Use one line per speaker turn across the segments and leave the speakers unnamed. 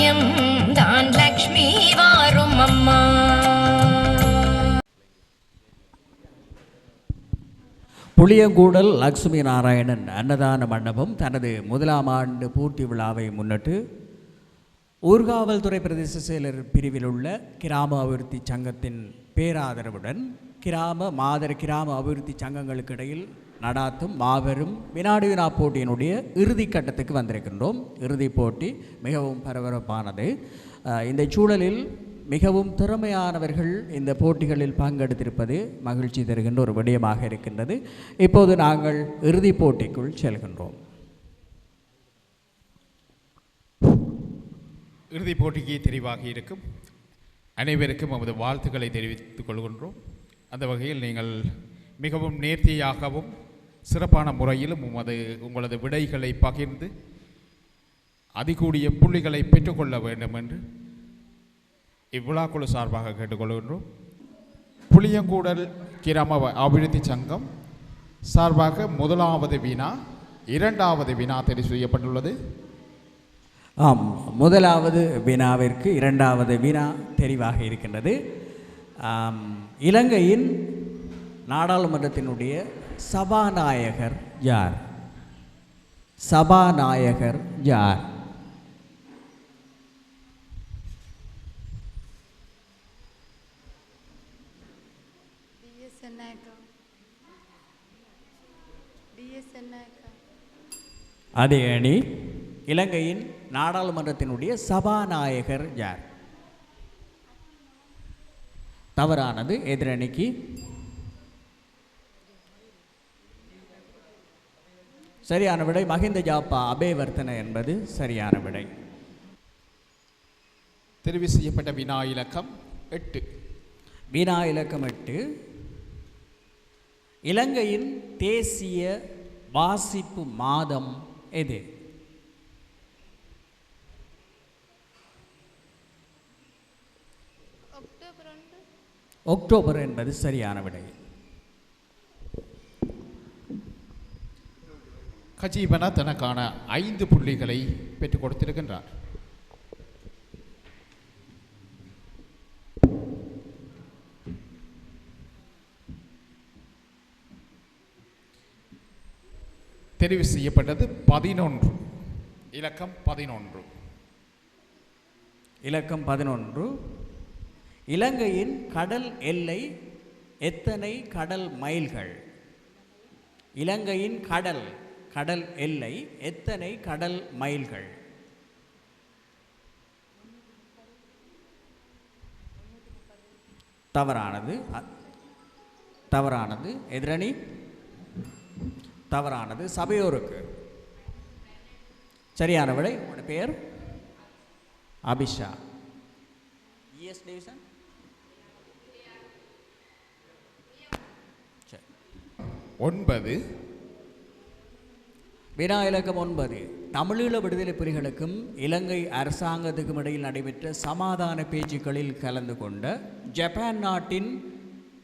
பாக்கியம் தான் லக்ஷ்மி வாரும் அம்மா.
புளியங்கூடல் லக்ஷ்மி நாராயணன் அன்னதான மண்டபம் தனது முதலாம் ஆண்டு பூர்த்தி விழாவை முன்னிட்டு ஊர்காவல்துறை பிரதேச செயலர் பிரிவில் உள்ள கிராம அபிவிருத்தி சங்கத்தின் பேராதரவுடன் கிராம மாதர கிராம அபிவிருத்தி சங்கங்களுக்கு இடையில் நடாத்தும் மாபெரும் வினாடி வினா போட்டியினுடைய இறுதி கட்டத்துக்கு வந்திருக்கின்றோம். இறுதி போட்டி மிகவும் பரபரப்பானது. இந்த சூழலில் மிகவும் திறமையானவர்கள் இந்த போட்டிகளில் பங்கெடுத்திருப்பது மகிழ்ச்சி தருகின்ற ஒரு விடயமாக இருக்கின்றது. இப்போது நாங்கள் இறுதிப் போட்டிக்குள் செல்கின்றோம்.
இறுதிப் போட்டிக்கு தெரிவாக இருக்கும். அனைவருக்கும் நமது வாழ்த்துக்களை தெரிவித்துக் கொள்கின்றோம். அந்த வகையில் நீங்கள் மிகவும் நேர்த்தியாகவும் சிறப்பான முறையிலும் உமது உங்களது விடைகளை பகிர்ந்து அதிகூடிய புள்ளிகளை பெற்றுக்கொள்ள வேண்டும் என்று இவ்விழாக்குழு சார்பாக கேட்டுக்கொள்கின்றோம். புளியங்கூடல் கிராம அபிவிருத்தி சங்கம் சார்பாக முதலாவது வினா இரண்டாவது வினா தெரிவு செய்யப்பட்டுள்ளது.
ஆம் முதலாவது வினாவிற்கு இரண்டாவது வினா தெரிவாக இருக்கின்றது. இலங்கையின் நாடாளுமன்றத்தினுடைய சபாநாயகர் யார்? சபாநாயகர் யார்? அதே அணி இலங்கையின் நாடாளுமன்றத்தினுடைய சபாநாயகர் யார்? தவறானது எதிரணிக்கு சரியான விடை. மஹிந்த ஜாப்பா அபேவர்த்தன என்பது சரியான விடை.
தெரிவு செய்யப்பட்ட வினா இலக்கம் எட்டு.
வீணா இலக்கம் எட்டு. இலங்கையின் தேசிய வாசிப்பு மாதம் எது?
அக்டோபர்
என்பது சரியான விடை.
கஜீபன தனக்கான ஐந்து புள்ளிகளை பெற்றுக் கொடுத்திருக்கின்றார். தெரிவு செய்யப்பட்டது பதினொன்று. இலக்கம் பதினொன்று.
இலக்கம் பதினொன்று. இலங்கையின் கடல் எல்லை எத்தனை கடல் மைல்கள்? இலங்கையின் கடல் கடல் எல்லை எத்தனை கடல் மைல்கள்? தவறானது. தவறானது. எதிரணி? தவறானது. சபையோருக்கு. சரியான விடை உங்களோட பெயர்? அபிஷா. இஎஸ் டிவிஷன்
ஒன்பது
வினா இலக்கம் ஒன்பது தமிழீழ விடுதலை புலிகளுக்கும் இலங்கை அரசாங்கத்துக்கும் இடையில் நடைபெற்ற சமாதான பேச்சுக்களில் கலந்து கொண்ட ஜப்பான் நாட்டின்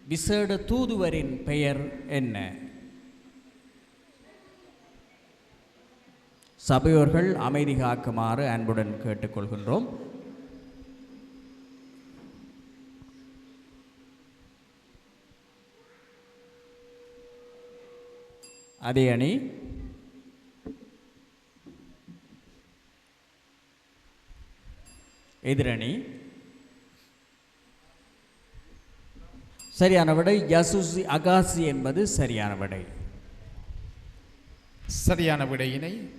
விசேட தூதுவரின் பெயர் என்ன? சபையோர்கள் அமைதி காக்குமாறு அன்புடன் கேட்டுக்கொள்கின்றோம். அதே அணி எதிரணி. சரியான விடை யசுசி அகாசி என்பது சரியான விடை.
சரியான விடையினை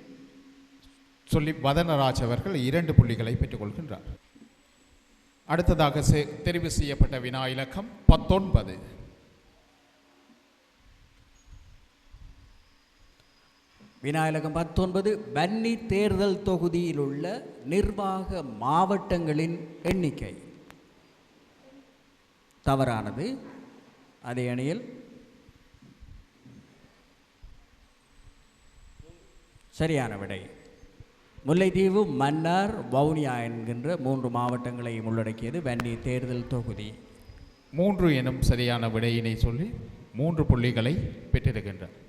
சொல்லி வதனராஜ் அவர்கள் இரண்டு புள்ளிகளை பெற்றுக்கொள்கின்றார். அடுத்ததாக செ- தெரிவு செய்யப்பட்ட வினா இலக்கம் பத்தொன்பது.
விநாயகம் பத்தொன்பது பன்னி தேர்தல் தொகுதியில் உள்ள நிர்வாக மாவட்டங்களின் எண்ணிக்கை. தவறானது. அதே அணியில் சரியான விடை. முல்லைத்தீவு மன்னார் வவுனியா என்கின்ற மூன்று மாவட்டங்களையும் உள்ளடக்கியது வன்னி தேர்தல் தொகுதி.
மூன்று எனும் சரியான விடையினை சொல்லி மூன்று புள்ளிகளை பெற்றிருக்கின்றார்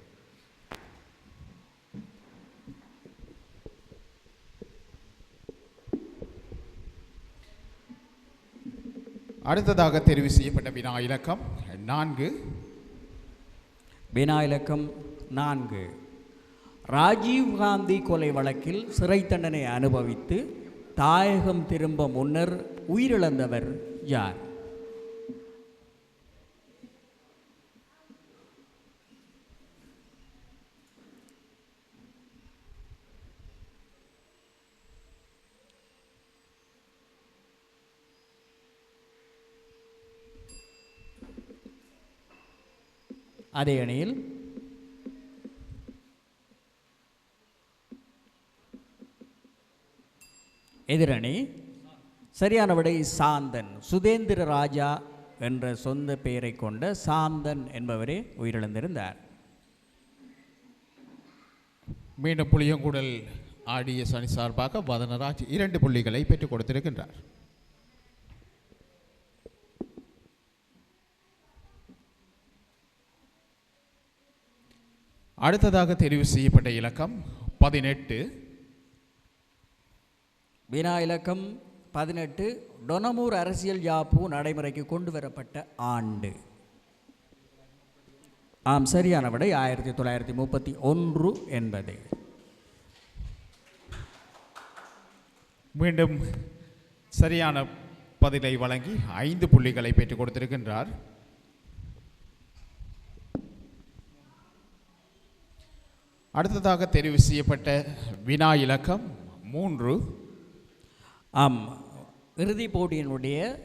அடுத்ததாக தெரிவு செய்யப்பட்ட வினா இலக்கம் நான்கு.
வினா இலக்கம் நான்கு. ராஜீவ் காந்தி கொலை வழக்கில் சிறை தண்டனை அனுபவித்து தாயகம் திரும்ப முன்னர் உயிரிழந்தவர் யார்? அதே அணியில் எதிரணி சரியான விடை சாந்தன் சுதேந்திர ராஜா என்ற சொந்த பெயரை கொண்ட சாந்தன் என்பவரே உயிரிழந்திருந்தார்.
மீண்டும் புளியங்குடல் ஆடிய சனி சார்பாக வதனராஜ் இரண்டு புள்ளிகளை பெற்றுக் கொடுத்திருக்கின்றார். அடுத்ததாக தெரிவு செய்யப்பட்ட இலக்கம் பதினெட்டு.
வினா இலக்கம் பதினெட்டு. டொனமூர் அரசியல் யாப்பு நடைமுறைக்கு கொண்டு வரப்பட்ட ஆண்டு. ஆம் சரியான விடை ஆயிரத்தி தொள்ளாயிரத்தி முப்பத்தி ஒன்று என்பது.
மீண்டும் சரியான பதிலை வழங்கி ஐந்து புள்ளிகளை பெற்றுக் கொடுத்திருக்கின்றார். அடுத்ததாக தெரிவு செய்யப்பட்ட வினா இலக்கம் மூன்று.
ஆம் இறுதிப் போட்டியினுடைய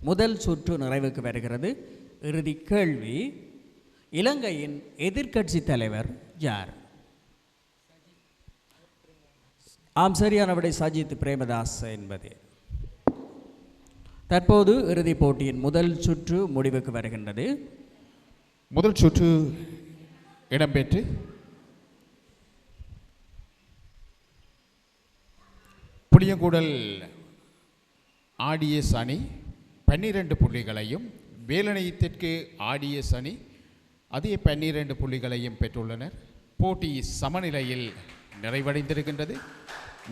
முதல் சுற்று நிறைவுக்கு வருகிறது. இறுதி கேள்வி இலங்கையின் எதிர்க்கட்சி தலைவர் யார்? ஆம் சரியான விடை சஜித் பிரேமதாஸ் என்பது. தற்போது இறுதிப் போட்டியின் முதல் சுற்று முடிவுக்கு வருகின்றது.
முதல் சுற்று இடம்பெற்று புளியங்குடல் ஆடிஎஸ் அணி பன்னிரண்டு புள்ளிகளையும் வேலணை தெற்கு ஆடிஎஸ் அணி அதே பன்னிரண்டு புள்ளிகளையும் பெற்றுள்ளனர். போட்டி சமநிலையில் நிறைவடைந்திருக்கின்றது.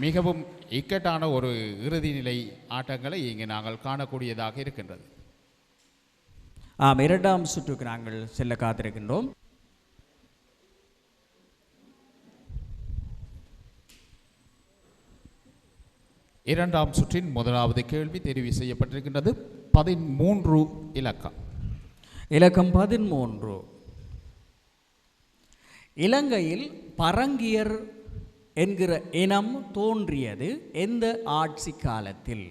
மிகவும் இக்கட்டான ஒரு இறுதி நிலை ஆட்டங்களை இங்கு நாங்கள் காணக்கூடியதாக இருக்கின்றது.
ஆம் இரண்டாம் சுற்றுக்கு நாங்கள் செல்ல காத்திருக்கின்றோம்.
இரண்டாம் சுற்றின் முதலாவது கேள்வி தெரிவு செய்யப்பட்டிருக்கின்றது. பதிமூன்று இலக்கம்.
இலக்கம் பதிமூன்று இலங்கையில் பரங்கியர் என்கிற இனம் தோன்றியது எந்த ஆட்சி காலத்தில்?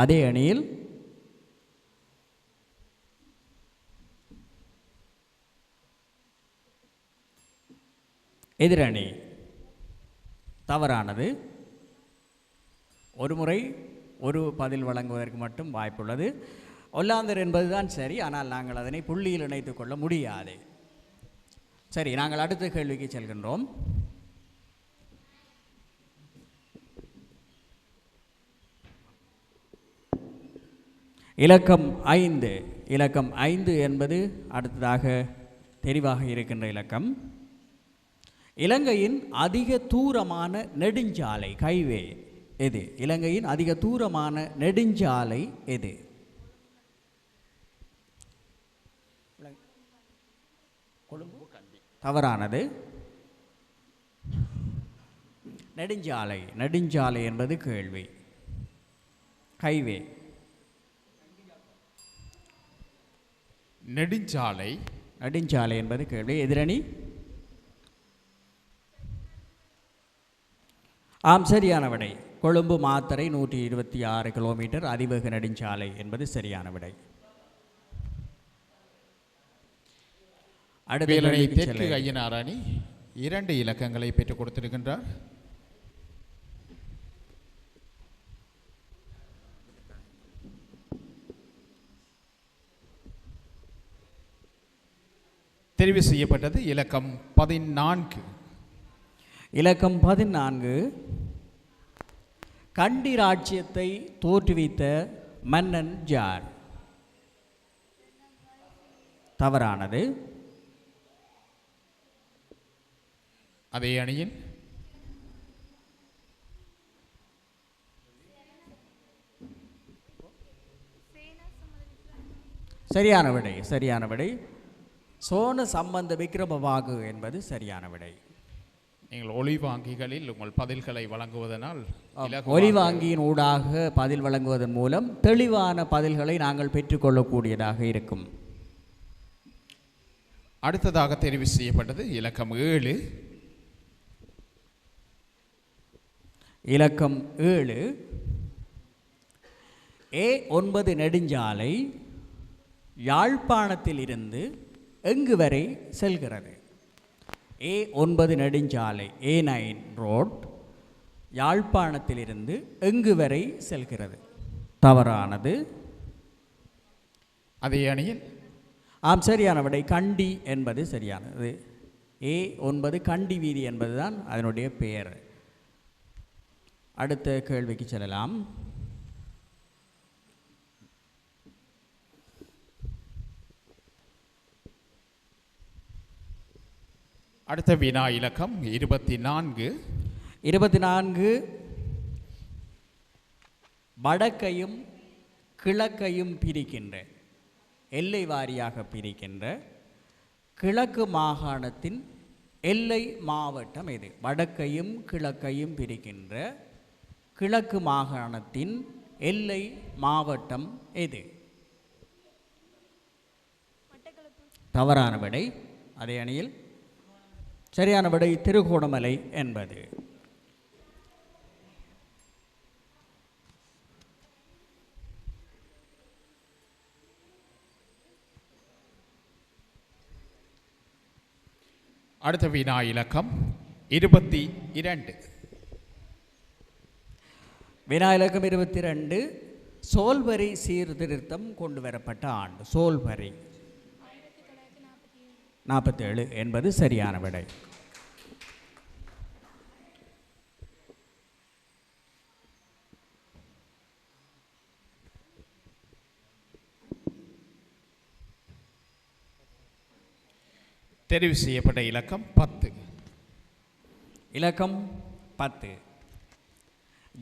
அதே அணியில் எதிரணி. தவறானது. ஒரு முறை ஒரு பதில் வழங்குவதற்கு மட்டும் வாய்ப்புள்ளது. ஒல்லாந்தர் என்பதுதான் சரி ஆனால் நாங்கள் அதனை புள்ளியில் இணைத்துக் கொள்ள முடியாது. சரி நாங்கள் அடுத்த கேள்விக்கு செல்கின்றோம். இலக்கம் ஐந்து. இலக்கம் ஐந்து என்பது அடுத்ததாக தெரிவாக இருக்கின்ற இலக்கம். இலங்கையின் அதிக தூரமான நெடுஞ்சாலை கைவே எது? இலங்கையின் அதிக தூரமான நெடுஞ்சாலை எது? தவறானது. நெடுஞ்சாலை. நெடுஞ்சாலை என்பது கேள்வி. ஹைவே.
நெடுஞ்சாலை.
நெடுஞ்சாலை என்பது கேள்வி. எதிரணி? ஆம் சரியான விடை கொழும்பு மாத்தறை நூற்றி இருபத்தி ஆறு கிலோமீட்டர். அதிவேக நெடுஞ்சாலை என்பது சரியான விடை. அடுத்த கேள்விக்கு
தெற்கு
செல்ல-
ஐயனார் அணி இரண்டு இலக்கங்களை பெற்றுக் கொடுத்திருக்கின்றார். தெரிவு செய்யப்பட்டது இலக்கம் பதினான்கு.
இலக்கம் பதினான்கு. கண்டி ராஜ்யத்தை தோற்றுவித்த மன்னன் ஜார் தவறானது.
அதே அணியில்
சரியான விடை சரியான விடை. சோன சம்பந்த விக்ரமவாகு என்பது சரியான விடை.
நீங்கள் ஒளி வாங்கிகளில் உங்கள் பதில்களை வழங்குவதனால்
ஒலிவாங்கியின் ஊடாக பதில் வழங்குவதன் மூலம் தெளிவான பதில்களை நாங்கள் பெற்றுக்கொள்ளக்கூடியதாக இருக்கும்.
அடுத்ததாக தெரிவு செய்யப்பட்டது இலக்கம் ஏழு.
இலக்கம் ஏழு. ஏ ஒன்பது நெடுஞ்சாலை யாழ்ப்பாணத்தில் இருந்து எங்கு வரை செல்கிறது? ஏ ஒன்பது நெடுஞ்சாலை ஏ நைன் ரோட் யாழ்ப்பாணத்திலிருந்து எங்கு வரை செல்கிறது? தவறானது.
அதே அணியில்?
ஆம் சரியான விடை கண்டி என்பது சரியானது. ஏ ஒன்பது கண்டி வீதி என்பதுதான் அதனுடைய பெயர். அடுத்த கேள்விக்கு செல்லலாம்.
அடுத்த வினா இலக்கம் இருபத்தி நான்கு
இருபத்தி நான்கு வடக்கையும் கிழக்கையும் பிரிக்கின்ற எல்லை வாரியாக பிரிக்கின்ற கிழக்கு மாகாணத்தின் எல்லை மாவட்டம் எது? வடக்கையும் கிழக்கையும் பிரிக்கின்ற கிழக்கு மாகாணத்தின் எல்லை மாவட்டம் எது? தவறான விடை அதே அணியில் சரியான விடை திருகோணமலை என்பது.
அடுத்த வினா இலக்கம் இருபத்தி இரண்டு.
வினா இலக்கம் இருபத்தி ரெண்டு சோல்வரி சீர்திருத்தம் கொண்டு வரப்பட்ட ஆண்டு. சோல்வரி. நாற்பத்தேழு என்பது சரியான விடை.
தெரிவு செய்யப்பட்ட இலக்கம் பத்து.
இலக்கம் பத்து.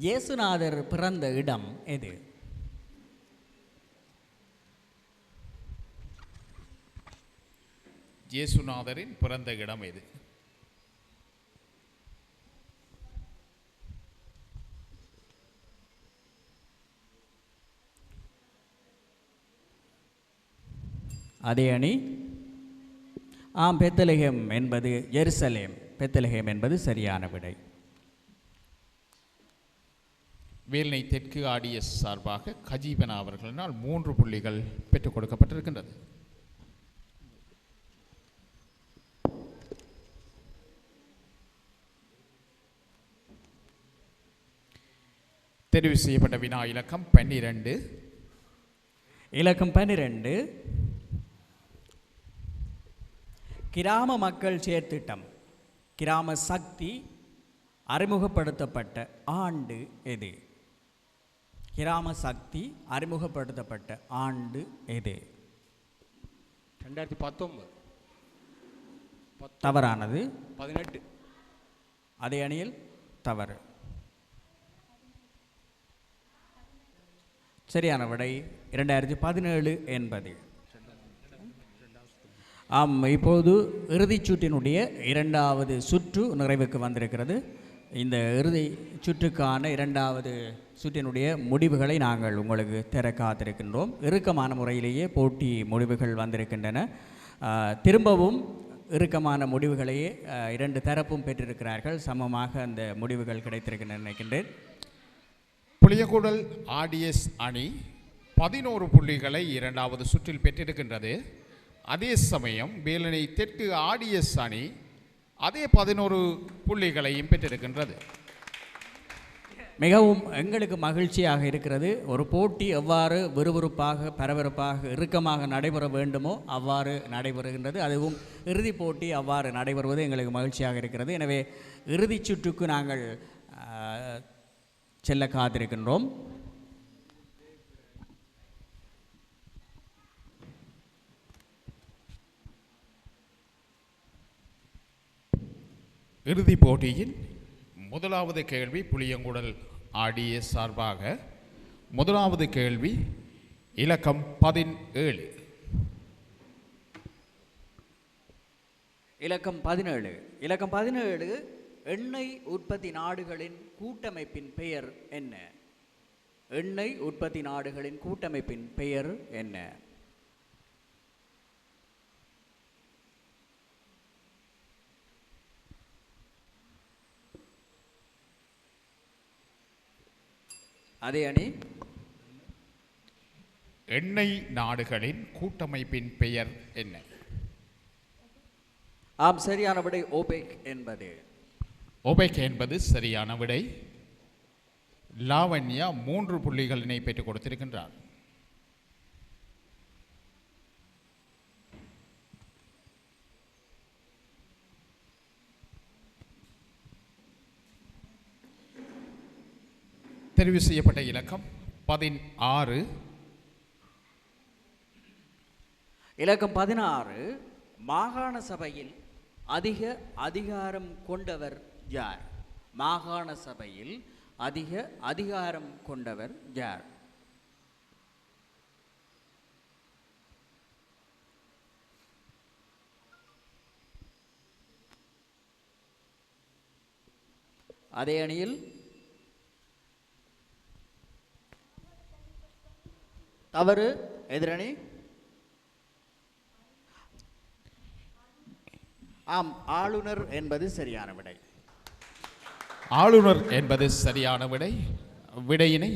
இயேசுநாதர் பிறந்த இடம் எது?
இயேசுநாதரின் பிறந்த இடம் எது
அதே அணி ஆம் பெத்தலகேம் என்பது ஜெருசலேம் பெத்தலகேம் என்பது சரியான விடை.
வேல்னை தெற்கு ஆடிஎஸ் சார்பாக கஜீபனா அவர்களினால் மூன்று புள்ளிகள் பெற்றுக் கொடுக்கப்பட்டிருக்கின்றது. தெரிவு செய்யப்பட்ட வினா இலக்கம் பன்னிரண்டு.
இலக்கம் பன்னிரெண்டு. கிராம மக்கள் சேர்த்திட்டம் கிராம சக்தி அறிமுகப்படுத்தப்பட்ட ஆண்டு எது? கிராம சக்தி அறிமுகப்படுத்தப்பட்ட ஆண்டு எது?
ரெண்டாயிரத்தி பத்தொன்பது.
தவறானது.
பதினெட்டு.
அதே அணியில் தவறு. சரியான விடை இரண்டாயிரத்தி பதினேழு என்பது. ஆம் இப்போது இறுதிச் சுற்றினுடைய இரண்டாவது சுற்று நிறைவுக்கு வந்திருக்கிறது. இந்த இறுதி சுற்றுக்கான இரண்டாவது சுற்றினுடைய முடிவுகளை நாங்கள் உங்களுக்கு தர காத்திருக்கின்றோம். இறுக்கமான முறையிலேயே போட்டி முடிவுகள் வந்திருக்கின்றன. திரும்பவும் இறுக்கமான முடிவுகளையே இரண்டு தரப்பும் பெற்றிருக்கிறார்கள். சமமாக அந்த முடிவுகள் கிடைத்திருக்கின்றன நினைக்கின்றேன்.
புளியகுடல் ஆடிஎஸ் அணி பதினோரு புள்ளிகளை இரண்டாவது சுற்றில் பெற்றிருக்கின்றது. அதே சமயம் வேலனை தெற்கு ஆடிஎஸ் அணி அதே பதினோரு புள்ளிகளையும் பெற்றிருக்கின்றது.
மிகவும் எங்களுக்கு மகிழ்ச்சியாக இருக்கிறது. ஒரு போட்டி எவ்வாறு விறுவிறுப்பாக பரபரப்பாக இறுக்கமாக நடைபெற வேண்டுமோ அவ்வாறு நடைபெறுகின்றது. அதுவும் இறுதிப் போட்டி அவ்வாறு நடைபெறுவது எங்களுக்கு மகிழ்ச்சியாக இருக்கிறது. எனவே இறுதிச் சுற்றுக்கு நாங்கள் செல்ல காத்திருக்கின்றோம்.
இறுதிப் போட்டியின் முதலாவது கேள்வி புளியங்குடல் ஆடிஎஸ் சார்பாக. முதலாவது கேள்வி இலக்கம் பதினேழு.
இலக்கம் பதினேழு. இலக்கம் பதினேழு எண்ணெய் உற்பத்தி நாடுகளின் கூட்டமைப்பின் பெயர் என்ன? எண்ணெய் உற்பத்தி நாடுகளின் கூட்டமைப்பின் பெயர் என்ன? அதே அணி.
எண்ணெய் நாடுகளின் கூட்டமைப்பின் பெயர் என்ன?
ஆம் சரியான விடை ஓபெக் என்பது.
ஒபெக் என்பது சரியான விடை. லாவண்யா மூன்று புள்ளிகளினை பெற்றுக் கொடுத்திருக்கின்றார். தெரிவு செய்யப்பட்ட இலக்கம் பதினாறு.
இலக்கம் பதினாறு மாகாண சபையில் அதிக அதிகாரம் கொண்டவர் யார்? மாகாண சபையில் அதிக அதிகாரம் கொண்டவர் யார்? அதே அணியில் தவறு எதிரணி ஆம் ஆளுநர் என்பது சரியான விடை.
ஆளுநர் என்பது சரியான விடை. விடையினை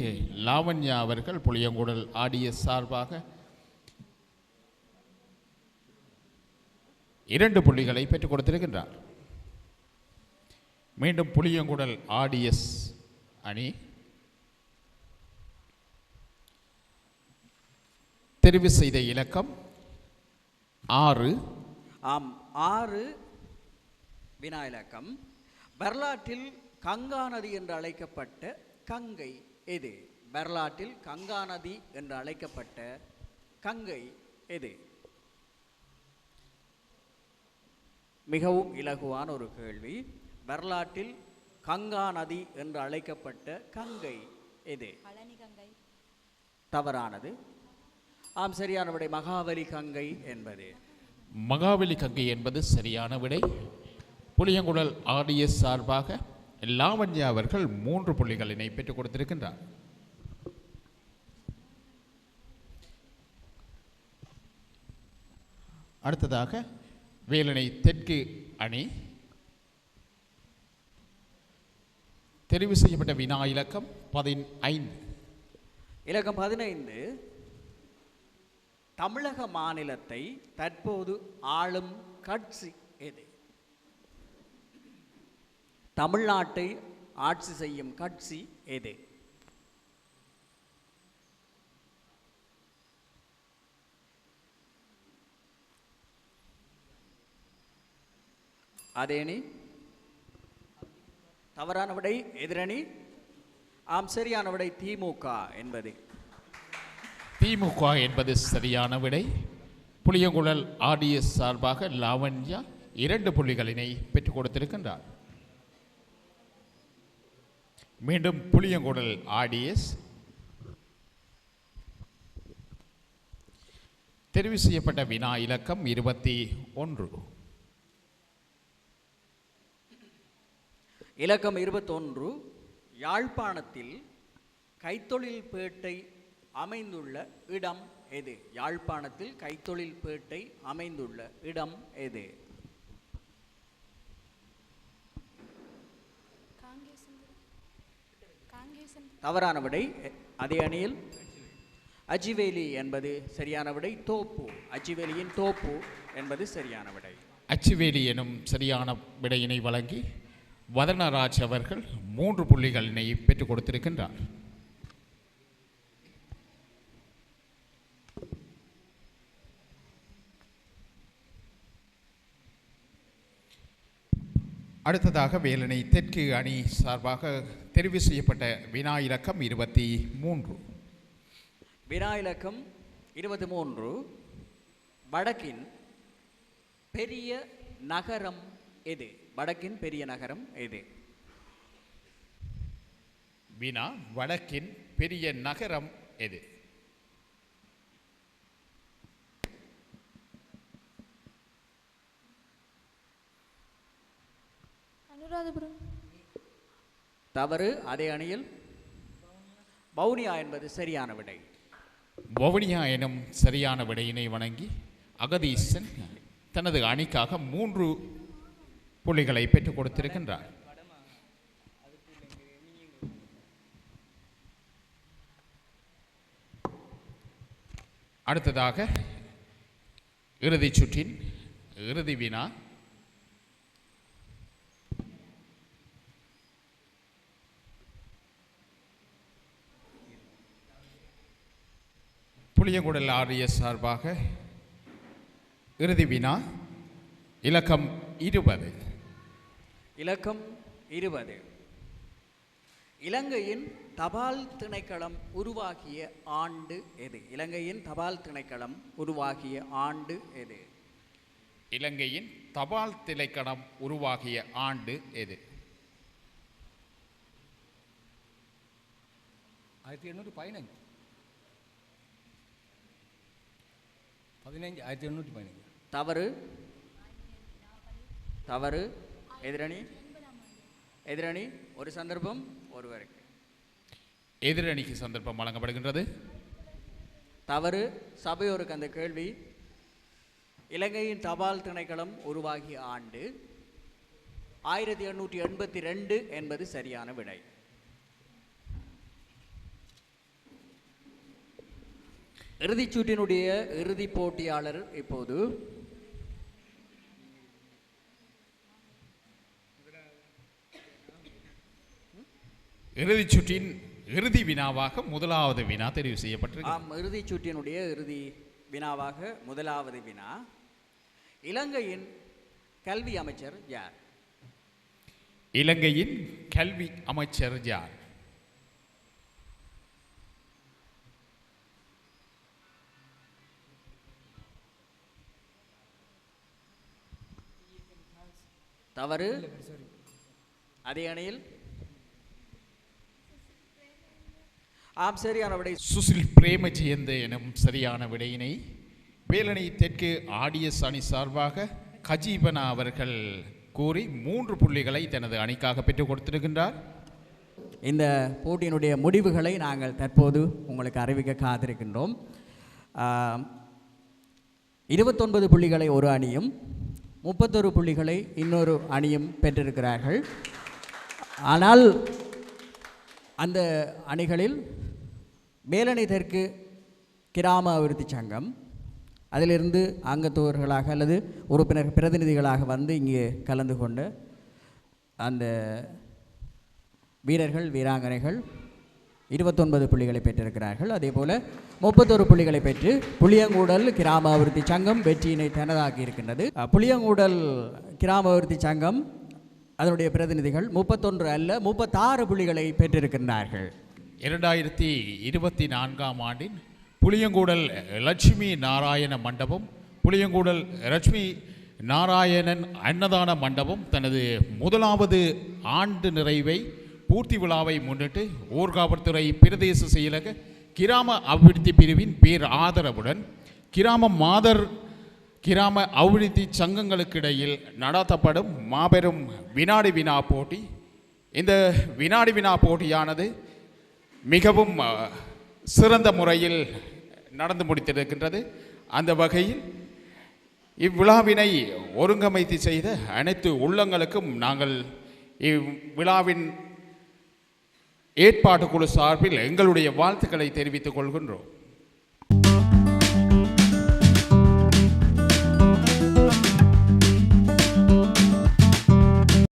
லாவண்யா அவர்கள் புளியங்குடல் ஆடிய சார்பாக இரண்டு புள்ளிகளை பெற்றுக் கொடுத்திருக்கின்றார். மீண்டும் புளியங்குடல் ஆடிஎஸ் அணி தெரிவு செய்த இலக்கம் ஆறு.
ஆம் ஆறு வினா இலக்கம். வரலாற்றில் கங்கா நதி என்று அழைக்கப்பட்ட கங்கை எது? வரலாற்றில் கங்கா நதி என்று அழைக்கப்பட்ட கங்கை எது? மிகவும் இலகுவான ஒரு கேள்வி. வரலாற்றில் கங்கா நதி என்று அழைக்கப்பட்ட கங்கை எது?
பழனி கங்கை.
தவறானது. ஆம் சரியான விடை. மகாபலி கங்கை என்பது.
மகாவலி கங்கை என்பது சரியான விடை. புளியங்குடல் ஆடிஎஸ் சார்பாக லாவண்யா அவர்கள் மூன்று புள்ளிகளினை பெற்றுக் கொடுத்திருக்கின்றார். அடுத்ததாக வேலனை தெற்கு அணி. தெரிவு செய்யப்பட்ட வினா இலக்கம் பதினைந்து.
இலக்கம் பதினைந்து. தமிழக மாநிலத்தை தற்போது ஆளும் கட்சி எது? தமிழ்நாட்டை ஆட்சி செய்யும் கட்சி எது? அதேனி தவறான விடை எதிரணி? ஆம் சரியான விடை திமுக என்பது.
திமுக என்பது சரியான விடை. புளியங்குழல் ஆடிஎஸ் சார்பாக லாவண்யா இரண்டு புள்ளிகளினை பெற்றுக் கொடுத்திருக்கின்றார். மீண்டும் புளியங்குடல் ஆடிஎஸ் தெரிவு செய்யப்பட்ட வினா இலக்கம் இருபத்தி ஒன்று.
இலக்கம் இருபத்தொன்று யாழ்ப்பாணத்தில் கைத்தொழில் பேட்டை அமைந்துள்ள இடம் எது? யாழ்ப்பாணத்தில் கைத்தொழில் பேட்டை அமைந்துள்ள இடம் எது? தவறான விடை அதே அணியில் அஜிவேலி என்பது சரியான விடை தோப்பு அஜிவேலியின் தோப்பு என்பது சரியான விடை.
அச்சுவேலி எனும் சரியான விடையினை வழங்கி வதனராஜ் அவர்கள் மூன்று புள்ளிகளினை பெற்றுக் கொடுத்திருக்கின்றார். அடுத்ததாக வேலனை தெற்கு அணி சார்பாக தெரிவு செய்யப்பட்ட வினா இலக்கம் இருபத்தி மூன்று.
வினா இலக்கம் இருபத்தி மூன்று வடக்கின் பெரிய நகரம் எது? வடக்கின் பெரிய நகரம் எது?
வினா வடக்கின் பெரிய நகரம் எது?
அனுராதபுரம்.
தவறு அதே அணியில் வவுனியா என்பது சரியான விடை.
வவுனியா எனும் சரியான விடையினை வணங்கி அகதீசன் தனது அணிக்காக மூன்று புள்ளிகளை பெற்றுக் கொடுத்திருக்கின்றார். அடுத்ததாக இறுதிச் சுற்றின் இறுதி வினா புளியங்குடல் ஆரிய சார்பாக இறுதி வினா இலக்கம் இருபது.
இலக்கம் இருபது. இலங்கையின் தபால் திணைக்களம் உருவாகிய ஆண்டு எது? இலங்கையின் தபால் திணைக்களம் உருவாகிய ஆண்டு எது?
இலங்கையின் தபால் திணைக்களம் உருவாகிய ஆண்டு எது?
ஆயிரத்தி எண்ணூற்றி பதினஞ்சு பதினஞ்சு ஆயிரத்தி எண்ணூற்றி பதினஞ்சு.
தவறு. தவறு. எதிரணி. எதிரணி ஒரு சந்தர்ப்பம் ஒருவருக்கு
எதிரணிக்கு சந்தர்ப்பம் வழங்கப்படுகின்றது.
தவறு. சபையோருக்கு அந்த கேள்வி. இலங்கையின் தபால் திணைக்களம் உருவாகிய ஆண்டு ஆயிரத்தி எண்ணூற்றி எண்பத்தி ரெண்டு என்பது சரியான விடை. இறுதிச் சுற்றினுடைய இறுதிப் போட்டியாளர் இப்போது.
இறுதிச் சுற்றின் இறுதி வினாவாக முதலாவது வினா தெரிவு செய்யப்பட்டிருக்கு.
ஆம் இறுதிச் சுற்றினுடைய இறுதி வினாவாக முதலாவது வினா. இலங்கையின் கல்வி அமைச்சர் யார்?
இலங்கையின் கல்வி அமைச்சர் யார்?
தவறு. அதே அணியில். ஆம் சரியான விடை.
சுசில் பிரேமஜெயந்த எனும் சரியான விடையினை வேலனை தெற்கு ஆடியஸ் அணி சார்பாக கஜீபனா அவர்கள் கூறி மூன்று புள்ளிகளை தனது அணிக்காக பெற்றுக் கொடுத்திருக்கின்றார்.
இந்த போட்டியினுடைய முடிவுகளை நாங்கள் தற்போது உங்களுக்கு அறிவிக்க காத்திருக்கின்றோம். இருபத்தொன்பது புள்ளிகளை ஒரு அணியும் முப்பத்தொரு புள்ளிகளை இன்னொரு அணியும் பெற்றிருக்கிறார்கள். ஆனால் அந்த அணிகளில் மேலணி தெற்கு கிராம அபிவிருத்தி சங்கம் அதிலிருந்து அங்கத்தவர்களாக அல்லது உறுப்பினர் பிரதிநிதிகளாக வந்து இங்கே கலந்து கொண்டு அந்த வீரர்கள் வீராங்கனைகள் இருபத்தொன்பது புள்ளிகளை பெற்றிருக்கிறார்கள். அதே போல் முப்பத்தொரு புள்ளிகளை பெற்று புளியங்கூடல் கிராம அபிவிருத்தி சங்கம் வெற்றியினை தனதாக்கி இருக்கின்றது. புளியங்கூடல் கிராம அபிவிருத்தி சங்கம் அதனுடைய பிரதிநிதிகள் முப்பத்தொன்று அல்ல முப்பத்தாறு புள்ளிகளை பெற்றிருக்கின்றார்கள்.
இரண்டாயிரத்தி இருபத்தி நான்காம் ஆண்டின் புளியங்கூடல் லட்சுமி நாராயண மண்டபம் புளியங்கூடல் லட்சுமி நாராயணன் அன்னதான மண்டபம் தனது முதலாவது ஆண்டு நிறைவை பூர்த்தி விழாவை முன்னிட்டு ஊர்காவல்துறை பிரதேச செயலக கிராம அபிவிருத்தி பிரிவின் பேர் ஆதரவுடன் கிராம மாதர் கிராம அபிவிருத்தி சங்கங்களுக்கிடையில் நடத்தப்படும் மாபெரும் வினாடி வினா போட்டி. இந்த வினாடி வினா போட்டியானது மிகவும் சிறந்த முறையில் நடந்து முடித்திருக்கின்றது. அந்த வகையில் இவ்விழாவினை ஒருங்கமைத்து செய்த அனைத்து உள்ளங்களுக்கும் நாங்கள் இவ்விழாவின் ஏற்பாட்டுக்குழு சார்பில் எங்களுடைய வாழ்த்துக்களை தெரிவித்துக் கொள்கின்றோம்.